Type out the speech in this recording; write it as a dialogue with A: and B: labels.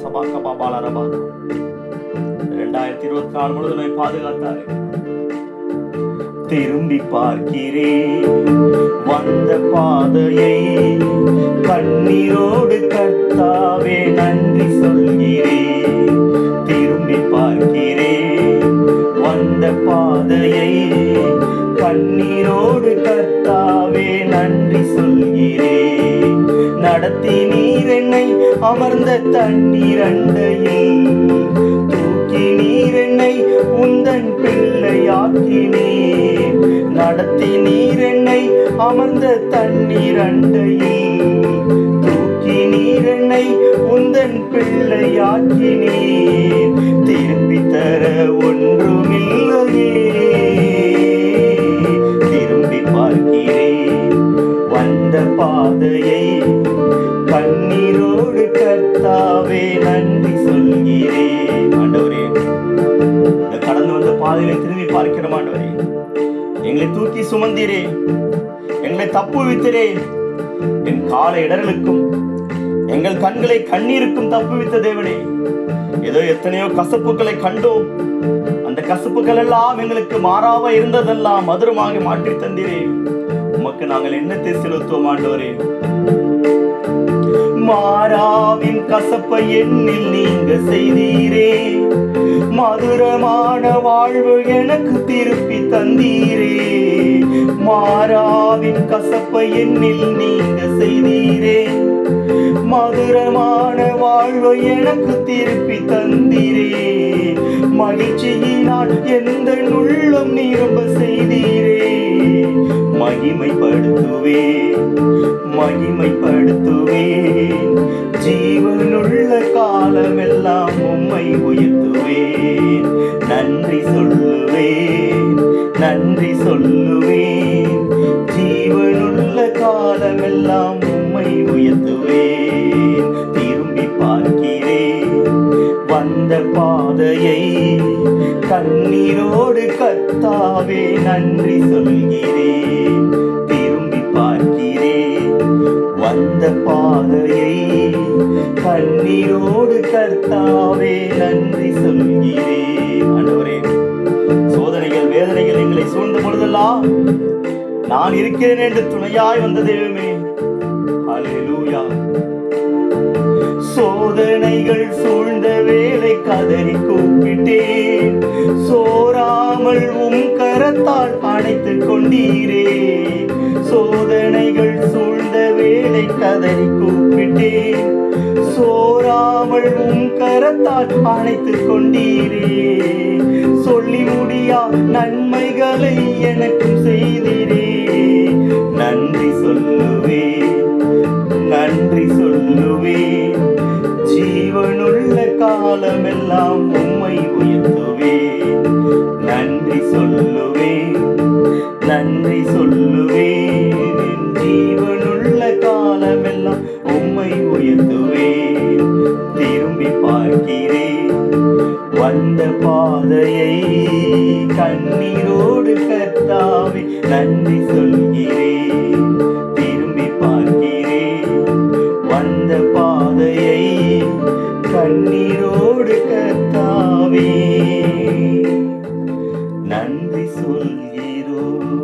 A: சபா கபா பாலரபா இரண்டாயிரத்தி இருபத்தி நாலு முழுவதும் பாதுகாத்தாரு. திரும்பி பார்க்கிறேன் வந்த பாதையை கண்ணீரோடு கர்த்தாவே நன்றி சொல்கிறேன் திரும்பி பார்க்கிறேன் வந்த பாதையை கண்ணீரோடு கர்த்தாவே நன்றி சொல்கிறேன் நடத்தினே அமர்ந்த தண்ணீர் அண்டையில் தூக்கி நீர் என்னை உந்தன் பிள்ளையாக்கினே. நடத்தி நீர் என்னை அமர்ந்த தண்ணீர் அண்டையில் தூக்கி நீர் என்னை உந்தன் பிள்ளையாக்கினே. திருப்பி தர ஒன்றுமில்லையே. எங்களை தூக்கி சுமந்தீரே. எங்களை தப்பு வித்தரே. என் கால இடர்களுக்கும் எங்கள் கண்களை கண்ணீருக்கும் தப்புவித்த தேவனே. ஏதோ எத்தனையோ கசப்புகளை கண்டோம். அந்த கசப்புகள் எல்லாம் எங்களுக்கு மாறாவ இருந்ததெல்லாம் மதுரமாக மாற்றி தந்தீரே. உமக்கு நாங்கள் என்னத்தை செலுத்துவோம் ஆண்டவரே? மாறாவின் கசப்பை எண்ணில் நீங்க செய்தீரே. மதுரமான வாழ்வு எனக்கு திருப்பி தந்தீரே. மாறாவின் கசப்பை எண்ணில் நீங்க செய்தீரே. மதுரமான வாழ்வை எனக்கு திருப்பி தந்தீரே. மகிழ்ச்சியினால் எந்த உள்ளம் நிரம்ப செய்தீரே. மகிமைப்படுத்துவே மகிமைப்படுத்துவே. ஜீவனுள்ள காலமெல்லாம் உம்மை உயர்த்துவேன். நன்றி சொல்லுவேன் நன்றி சொல்லுவேன். ஜீவனுள்ள காலமெல்லாம் உம்மை உயர்த்துவேன். திரும்பி பார்க்கிறேன் வந்த பாதையை கண்ணீரோடு கத்தாவே நன்றி சொல்கிறேன். திரும்பி பார்க்கிறேன் வந்த பாதையை கண்ணீரோடு கர்த்தாவே நன்றி சொல்கிறேன். ஆண்டவரே சோதனைகள் வேதனைகள் எங்களை சூழ்ந்த பொழுதெல்லாம் நான் இருக்கிறேன் என்று துணையாய் வந்த தெய்வமே ஹalleluya. சோதனைகள் சூழ்ந்த வேலை கதறி கூப்பிட்டேன். சோராமல் உம் கரத்தால் அணைத்துக் கொண்டீரே. சோதனைகள் சூழ்ந்த வேலை கதறி கூப்பிட்டேன். கரத்தால் கொண்டீரே. சொல்லி முடியா நன்மைகளை எனக்கும் செய்தீரே. நன்றி சொல்லுவேன் நன்றி சொல்லுவேன். ஜீவனுள்ள காலமெல்லாம் உம்மை உயர்த்துவேன். நன்றி சொல்லுவேன் நன்றி சொல்லுவேன். ஜீவனுள்ள காலமெல்லாம் உம்மை உயர்த்துவேன். நீரோடு கத்தாவே நன்றி சொல்கிறேன். திரும்பி பார்க்கிறேன். வந்த பாதையை கண்ணீரோடு கத்தாவே நன்றி சொல்கிறோம்.